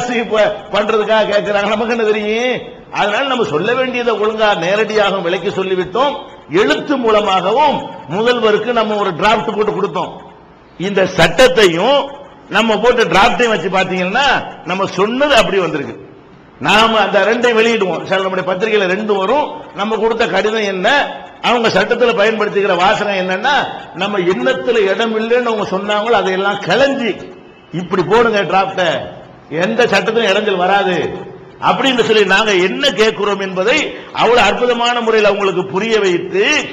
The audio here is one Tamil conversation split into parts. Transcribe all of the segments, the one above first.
காசு இப்ப பண்றதுக்காக கேட்கிறாங்க. நமக்கு என்ன தெரியும்? அதனால நம்ம சொல்ல வேண்டியதை ஒழுங்கா நேரடியாக விலைக்கு சொல்லிவிட்டோம். எழுத்து மூலமாகவும் முதல்வருக்கு நம்ம ஒரு டிராப்ட் போட்டு கொடுத்தோம். இந்த சட்டத்தையும் நம்ம போட்டு டிராப்டையும் வச்சு பாத்தீங்கன்னா நம்ம சொன்னது அப்படி வந்திருக்கு. நாம அந்த ரெண்டையும் வெளியிடுவோம். சில நம்முடைய பத்திரிகையில ரெண்டு வரும். நம்ம கொடுத்த கடிதம் என்ன? அவங்க சட்டத்தில் பயன்படுத்திக்கிற வாசகம் என்னன்னா நம்ம எண்ணத்துல இடம் இல்லைன்னு அவங்க சொன்னாங்களோ அதையெல்லாம் கலைஞ்சி இப்படி போடுங்க டிராப்ட எந்த சட்டத்திலும் இடைஞ்சல் வராது. அப்படின்னு சொல்லி நாங்க என்ன கேட்கிறோம் என்பதை அவ்வளவு அற்புதமான முறையில் அவங்களுக்கு புரிய வைத்து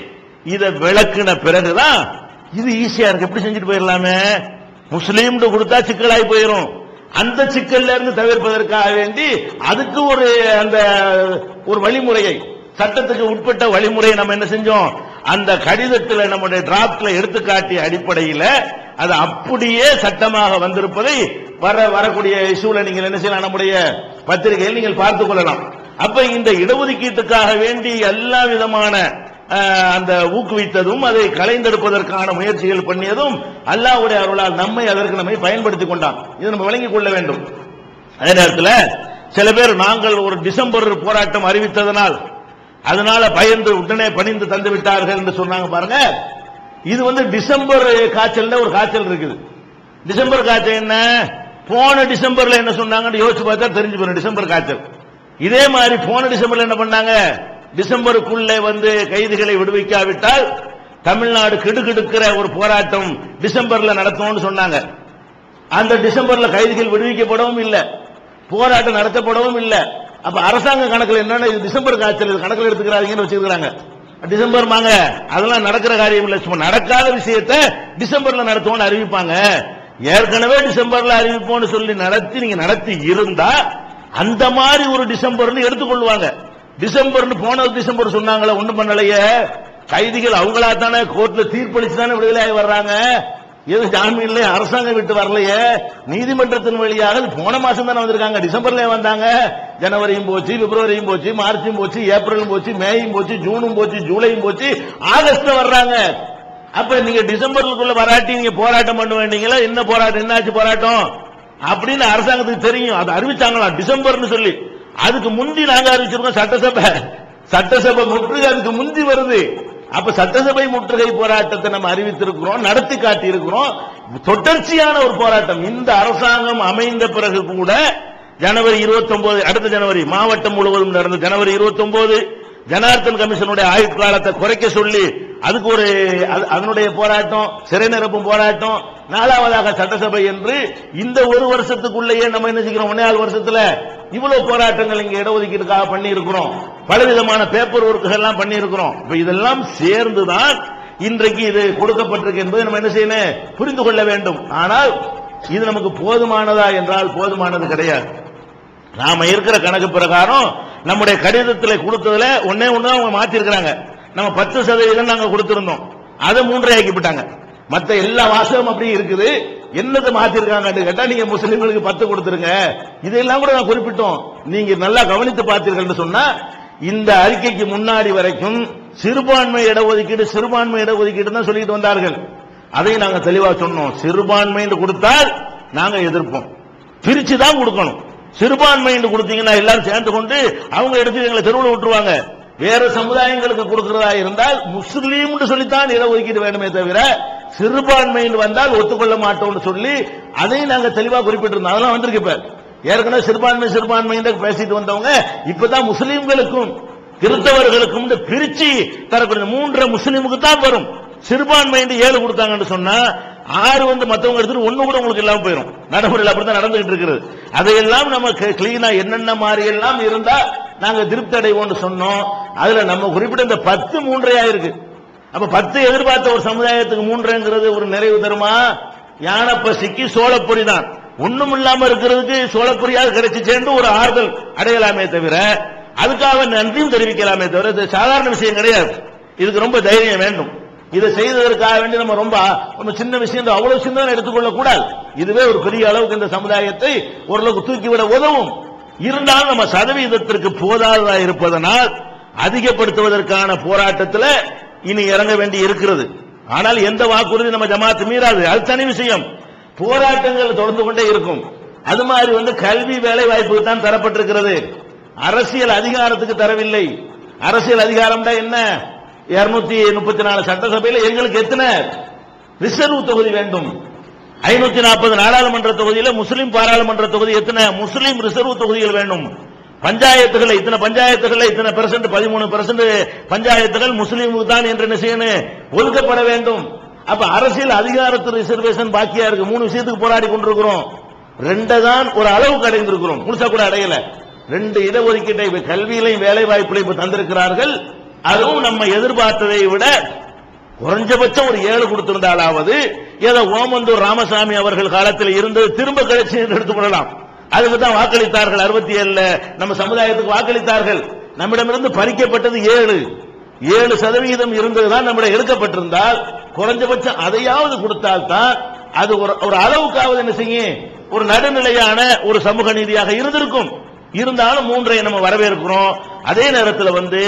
இதை விளக்குன பிறகுதான் இது ஈஸியா இருக்கு. எப்படி செஞ்சுட்டு போயிடலாமே? முஸ்லீம் கொடுத்தா சிக்கலாகி போயிடும் அந்த சிக்கல்ல இருந்து தவிர்ப்பதற்காக வேண்டி அதுக்கு ஒரு அந்த ஒரு வழிமுறையை சட்டத்துக்கு உட்பட்ட வழிமுறையை நம்ம என்ன செஞ்சோம்? அந்த கடிதத்தில் நம்முடைய டிராப்ட்ல எடுத்துக்காட்டிய அடிப்படையில் அது அப்படியே சட்டமாக வந்திருப்பதை வர வரக்கூடிய இஷ்யூல நீங்கள் என்ன செய்யலாம்? நம்முடைய பத்திரிகையில் நீங்கள் பார்த்துக் கொள்ளலாம். அப்ப இந்த இடஒதுக்கீட்டுக்காக வேண்டி எல்லா விதமான அஹ், அந்த ஊக்குவித்ததும் அதை கலைந்தெடுப்பதற்கான முயற்சிகள் பண்ணியதும் அல்லாஹ்வுடைய அருளால் நம்மை அதற்கு நம்மை பயன்படுத்திக் கொண்டான். இதை நம்ம விளங்கிக் கொள்ள வேண்டும். அதே நேரத்தில் சில பேர் நாங்கள் ஒரு டிசம்பர் போராட்டம் அறிவித்ததனால் அதனால பயந்து உடனே பணிந்து தந்து விட்டார்கள் என்று சொன்னாங்க பாருங்க. இது வந்து டிசம்பர் காய்ச்சல் ஒரு காய்ச்சல் இருக்குது. டிசம்பர் காய்ச்சல் என்ன? போன டிசம்பர்ல என்ன சொன்னாங்கன்னு யோசிச்சு பார்த்தா தெரிஞ்சு போயிடும் டிசம்பர் காய்ச்சல். இதே மாதிரி போன டிசம்பர்ல என்ன பண்ணாங்க? டிசம்பருக்குள்ளே வந்து கைதிகளை விடுவிக்காவிட்டால் தமிழ்நாடு கிடுக்கிடுக்கிற ஒரு போராட்டம் டிசம்பர்ல நடத்தும்னு சொன்னாங்க. அந்த டிசம்பர்ல கைதிகள் விடுவிக்கப்படவும் இல்லை. போராட்டம் நடத்தப்படவும் இல்லை. அப்ப அரசாங்க கணக்கில் என்னன்னா இது டிசம்பர் காய்ச்சல் இது கணக்கில் எடுத்துக்கிறாங்கன்னு வச்சிருக்காங்க டிசம்பர் மாங்க அதெல்லாம் நடக்கிற காரியம் இல்லை. சும்மா நடக்காத விஷயத்தை டிசம்பர்ல நடத்துவோம்னு அறிவிப்பாங்க. ஏற்கனவே டிசம்பர்ல அறிவிப்போம்னு சொல்லி நடத்தி நீங்க நடத்தி இருந்தா அந்த மாதிரி ஒரு டிசம்பர்னு எடுத்துக்கொள்வாங்க. டிசம்பர்னு போன டிசம்பர் சொன்னாங்களே ஒண்ணும் பண்ணலையே. கைதிகள் அவங்களா தானே கோர்ட்ல தீர்ப்பளிச்சு தானே விடுதலை ஆகி வர்றாங்க. எது ஜாமீன்ல அரசாங்கம் விட்டு வரலையே. நீதிமன்றத்தின் வழியாக போன மாசம் தானே வந்திருக்காங்க. டிசம்பர்ல வந்தாங்க. ஜனவரியும் போச்சு பிப்ரவரியும் போச்சு மார்ச்சும் போச்சு ஏப்ரலும் போச்சு மேயும் போச்சு ஜூனும் போச்சு ஜூலையும் போச்சு ஆகஸ்ட்ல வர்றாங்க. அப்ப நீங்க டிசம்பருக்குள்ள வராட்டி நீங்க போராட்டம் பண்ண வேண்டீங்களா என்ன போராட்டம்? என்னாச்சு போராட்டம்? அப்படின்னு அரசாங்கத்துக்கு தெரியும். அது அறிவிச்சாங்களா டிசம்பர்னு சொல்லி. அதுக்கு முந்தி நாங்க அறிவிச்சிருக்கோம் சட்டசபை. சட்டசபை முற்றுகை அதுக்கு முந்தி வருது. அப்ப சட்டசபை முற்றுகை போராட்டத்தை நம்ம அறிவித்திருக்கிறோம் நடத்தி காட்டி இருக்கிறோம் தொடர்ச்சியான ஒரு போராட்டம். இந்த அரசாங்கம் அமைந்த பிறகு கூட ஜனவரி 29 அடுத்த ஜனவரி மாவட்டம் முழுவதும் நடந்த ஜனவரி 29 ஜனார்த்தன் கமிஷனுடைய ஆயுட்காலத்தை குறைக்க சொல்லி அதுக்கு ஒரு அது- அதனுடைய போராட்டம் சிறை நிரப்பும் போராட்டம் நாலாவதாக சட்டசபை என்று இந்த ஒரு வருஷத்துக்குள்ளேயே நம்ம என்ன செய்கிறோம்? ஒன்னே வருஷத்துல இவ்வளவு போராட்டங்கள் இங்க இடஒதுக்கீடுக்காக பண்ணி இருக்கிறோம் பலவிதமான பேப்பர் ஒர்க்குகள் எல்லாம் பண்ணி இருக்கிறோம் இப்ப இதெல்லாம் சேர்ந்துதான் இன்றைக்கு இது கொடுக்கப்பட்டிருக்கு என்பதை நம்ம என்ன செய்யணும்? புரிந்து கொள்ள வேண்டும். ஆனால் இது நமக்கு போதுமானதா என்றால் போதுமானது கிடையாது. நாம இருக்கிற கணக்கு பிரகாரம் நம்முடைய கடிதத்தில் கொடுத்ததுல ஒன்னே ஒன்னு அவங்க மாத்திருக்கிறாங்க. நம்ம பத்து சதவீதம் நாங்க கொடுத்திருந்தோம். அதை மூன்றரை ஆக்கிவிட்டாங்க மத்த எல்லா வாசகம் அப்படி இருக்குது. என்னது மாத்திருக்காங்கன்னு கேட்டா நீங்க முஸ்லிம்களுக்கு பத்து கொடுத்துருங்க. இதெல்லாம் கூட நான் குறிப்பிட்டோம். நீங்க நல்லா கவனித்து பார்த்தீர்கள் சொன்னா இந்த அறிக்கைக்கு முன்னாடி வரைக்கும் சிறுபான்மை இடஒதுக்கீடு சிறுபான்மை இடஒதுக்கீடு தான் சொல்லிட்டு வந்தார்கள். அதையும் நாங்க தெளிவா சொன்னோம். சிறுபான்மை என்று கொடுத்தால் நாங்க எதிர்ப்போம். பிரிச்சு தான் கொடுக்கணும். சிறுபான்மை என்று கொடுத்தீங்கன்னா எல்லாரும் சேர்ந்து கொண்டு அவங்க எடுத்து எங்களை தெருவில் விட்டுருவாங்க. வேறு சமுதாயங்களுக்கு கொடுக்கிறதா இருந்தால் முஸ்லீம் சொல்லித்தான் இடஒதுக்கீடு வேணுமே தவிர சிறுபான்மை வந்தால் ஒத்துக்கொள்ள மாட்டோம்னு சொல்லி அதையும் நாங்க தெளிவா குறிப்பிட்டிருந்தோம். அதெல்லாம் வந்திருக்கு இப்ப. ஏற்கனவே சிறுபான்மை சிறுபான்மை பேசிட்டு வந்தவங்க இப்பதான் முஸ்லீம்களுக்கும் கிறிஸ்தவர்களுக்கும் இந்த பிரிச்சு தரக்கூடிய மூன்றரை முஸ்லீமுக்கு தான் வரும். சிறுபான்மை ஏழு கொடுத்தாங்கன்னு சொன்னா ஆறு வந்து மத்தவங்க எடுத்துட்டு ஒண்ணு கூட உங்களுக்கு இல்லாம போயிடும் நடைமுறையில் அப்படித்தான் நடந்துகிட்டு இருக்கிறது அதையெல்லாம் நம்ம கிளீனா என்னென்ன மாதிரி எல்லாம் இருந்தா நாங்க திருப்தி அடைவோம்னு சொன்னோம். அதுல நம்ம குறிப்பிட்ட இந்த பத்து மூன்றையா இருக்கு. அப்ப பத்து எதிர்பார்த்த ஒரு சமுதாயத்துக்கு மூன்றுங்கிறது ஒரு நிறைவு தருமா? யானை பசிக்கு சோழப்பொறி தான். ஒண்ணும் இல்லாம இருக்கிறதுக்கு சோளப்பொரியாவது கிடைச்சிச்சேன்னு ஒரு ஆறுதல் அடையலாமே தவிர அதுக்காக நன்றியும் தெரிவிக்கலாமே தவிர இது சாதாரண விஷயம் கிடையாது. இதுக்கு ரொம்ப தைரியம் வேண்டும். இதை செய்ததற்காக வேண்டி நம்ம ரொம்ப ரொம்ப சின்ன விஷயம் அவ்வளவு சின்ன எடுத்துக்கொள்ள கூடாது இதுவே ஒரு பெரிய அளவுக்கு இந்த சமுதாயத்தை ஓரளவுக்கு தூக்கிவிட உதவும். இருந்தாலும் நம்ம சதவீதத்திற்கு போதாததா இருப்பதனால் அதிகப்படுத்துவதற்கான போராட்டத்தில் இனி இறங்க வேண்டி இருக்கிறது. ஆனால் எந்த வாக்குறுதி நம்ம ஜமாத்து மீறாது. அது தனி விஷயம். போராட்டங்கள் தொடர்ந்து கொண்டே இருக்கும். அது மாதிரி வந்து கல்வி வேலை வாய்ப்புக்கு தான் தரப்பட்டிருக்கிறது. அரசியல் அதிகாரத்துக்கு தரவில்லை. அரசியல் அதிகாரம்டா என்ன? இருநூத்தி முப்பத்தி நாலு சட்டசபையில் எங்களுக்கு எத்தனை? ரிசர்வ் தொகுதி வேண்டும். ஐநூத்தி நாற்பது நாடாளுமன்ற தொகுதியில முஸ்லீம் பாராளுமன்ற தொகுதி எத்தனை? முஸ்லீம் ரிசர்வ் தொகுதிகள் வேண்டும். பஞ்சாயத்துகள் இத்தனை பஞ்சாயத்துகள் இத்தனை பெர்சன்ட் பதிமூணு பெர்சன்ட் பஞ்சாயத்துகள் முஸ்லீமுக்கு தான் என்று என்ன செய்யணும்? ஒதுக்கப்பட வேண்டும். அப்ப அரசியல் அதிகாரத்து ரிசர்வேஷன் பாக்கியா இருக்கு. மூணு விஷயத்துக்கு போராடி கொண்டிருக்கிறோம். ரெண்டை தான் ஒரு அளவுக்கு அடைந்திருக்கிறோம். முழுசா கூட அடையல. ரெண்டு இடஒதுக்கீட்டை கல்வியிலையும் வேலை வாய்ப்புலையும் இப்ப தந்திருக்கிறார்கள். அதுவும் நம்ம எதிர்பார்த்ததை விட குறைஞ்சபட்சம் ஒரு ஏழு கொடுத்திருந்தாலாவது ஏதோ ஓமந்தூர் ராமசாமி அவர்கள் காலத்தில் இருந்தது திரும்ப கிடைச்சி என்று எடுத்துக்கொள்ளலாம். அதுக்கு தான் வாக்களித்தார்கள் அறுபத்தி ஏழுல நம்ம சமுதாயத்துக்கு வாக்களித்தார்கள். நம்மிடமிருந்து பறிக்கப்பட்டது ஏழு. ஏழு சதவீதம் இருந்ததுதான் நம்மிடம் எடுக்கப்பட்டிருந்தால் குறைஞ்சபட்சம் அதையாவது கொடுத்தால்தான் அது ஒரு ஒரு அளவுக்காவது என்ன செய்யும்? ஒரு நடுநிலையான ஒரு சமூக நீதியாக இருந்திருக்கும். இருந்தாலும் மூன்றை நம்ம வரவேற்கிறோம். அதே நேரத்தில் வந்து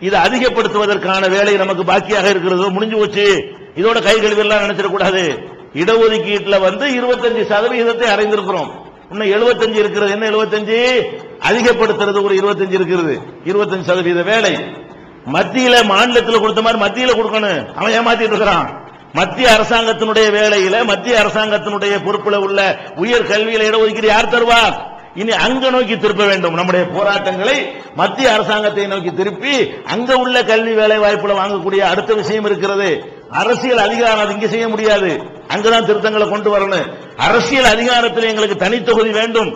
இதை அதிகப்படுத்துவதற்கான வேலை நமக்கு பாக்கியாக இருக்கிறது முடிஞ்சு போச்சு. இதோட கை கழுவெல்லாம் நினைச்சிடக்கூடாது இடஒதுக்கீட்டில் வந்து இருபத்தஞ்சு சதவீதத்தை அடைந்திருக்கிறோம். இன்னும் 75 இருக்கிறது. என்ன 75 அதிகப்படுத்துறது ஒரு 25 இருக்கிறது. 25 சதவீத வேலை. மத்தியில மாநிலத்தில் கொடுத்த மாதிரி மத்தியில கொடுக்கணும். அவன் ஏமாத்திட்டு இருக்கிறான். மத்திய அரசாங்கத்தினுடைய வேலையில மத்திய அரசாங்கத்தினுடைய பொறுப்புல உள்ள உயர் கல்வியில இடஒதுக்கீடு யார் தருவார்? இனி அங்க நோக்கி திருப்ப வேண்டும். நம்முடைய போராட்டங்களை மத்திய அரசாங்கத்தை நோக்கி திருப்பி அங்க உள்ள கல்வி வேலை வாய்ப்புல வாங்கக்கூடிய அடுத்த விஷயம் இருக்கிறது. அரசியல் அதிகாரம் அது இங்க செய்ய முடியாது. அங்கதான் திருத்தங்களை கொண்டு வரணும். அரசியல் அதிகாரத்தில் எங்களுக்கு தனித்தொகுதி வேண்டும்.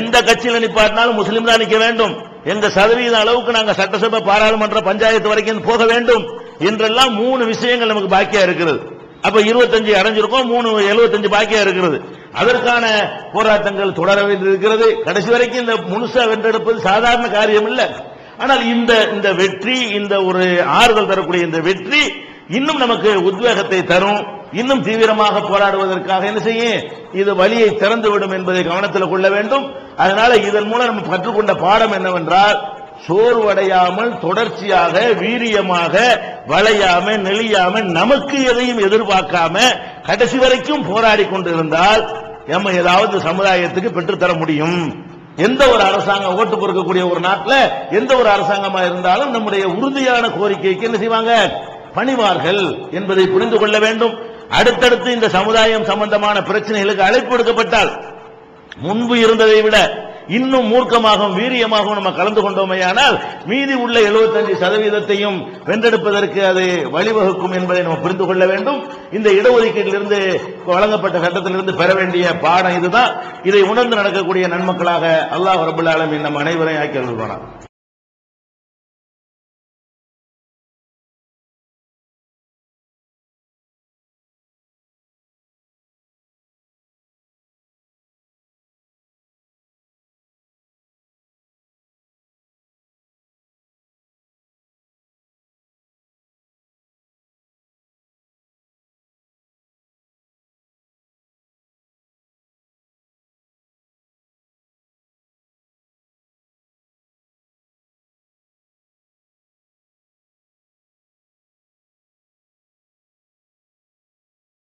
எந்த கட்சியில நிப்பாட்டினாலும் முஸ்லீம் தான் நிக்க வேண்டும். எந்த சதவீத அளவுக்கு நாங்க சட்டசபை பாராளுமன்ற பஞ்சாயத்து வரைக்கும் போக வேண்டும். என்றெல்லாம் மூணு விஷயங்கள் நமக்கு பாக்கியா இருக்கிறது. அப்ப 25 அடைஞ்சிருக்கோம் மூணு 75 பாக்கியா இருக்கிறது. அதற்கான போராட்டங்கள் தொடர வேண்டியிருக்கிறது கடைசி வரைக்கும் இந்த முழுசா வென்றெடுப்பது சாதாரண காரியம் இல்லை. ஆனால் இந்த இந்த வெற்றி இந்த ஒரு ஆறுதல் தரக்கூடிய இந்த வெற்றி இன்னும் நமக்கு உத்வேகத்தை தரும். இன்னும் தீவிரமாக போராடுவதற்காக என்ன செய்யும்? இது வழியை திறந்து விடும் என்பதை கவனத்தில் கொள்ள வேண்டும். அதனால இதன் மூலம் நம்ம கற்றுக்கொண்ட பாடம் என்னவென்றால் சோர்வடையாமல் தொடர்ச்சியாக வீரியமாக வளையாம நெளியாம நமக்கு எதையும் எதிர்பார்க்காம கடைசி வரைக்கும் போராடி கொண்டிருந்தால் நம்ம ஏதாவது சமுதாயத்துக்கு பெற்றுத்தர முடியும். எந்த ஒரு அரசாங்கம் ஓட்டு பொறுக்கக்கூடிய ஒரு நாட்டில் எந்த ஒரு அரசாங்கமா இருந்தாலும் நம்முடைய உறுதியான கோரிக்கைக்கு என்ன செய்வாங்க? பணிவார்கள் என்பதை புரிந்து கொள்ள வேண்டும். அடுத்தடுத்து இந்த சமுதாயம் சம்பந்தமான பிரச்சனைகளுக்கு அழைப்பு கொடுக்கப்பட்டால் முன்பு இருந்ததை விட இன்னும் மூர்க்கமாகவும் வீரியமாகவும் நம்ம கலந்து கொண்டோமேயானால் மீதி உள்ள 75% சதவீதத்தையும் வென்றெடுப்பதற்கு அது வழிவகுக்கும் என்பதை நம்ம புரிந்து கொள்ள வேண்டும். இந்த இடஒதுக்கீட்டிலிருந்து வழங்கப்பட்ட சட்டத்திலிருந்து பெற வேண்டிய பாடம் இதுதான். இதை உணர்ந்து நடக்கக்கூடிய நன்மக்களாக அல்லாஹ் ரபுல் நம் அனைவரையும் ஆக்கி அருள்வானார்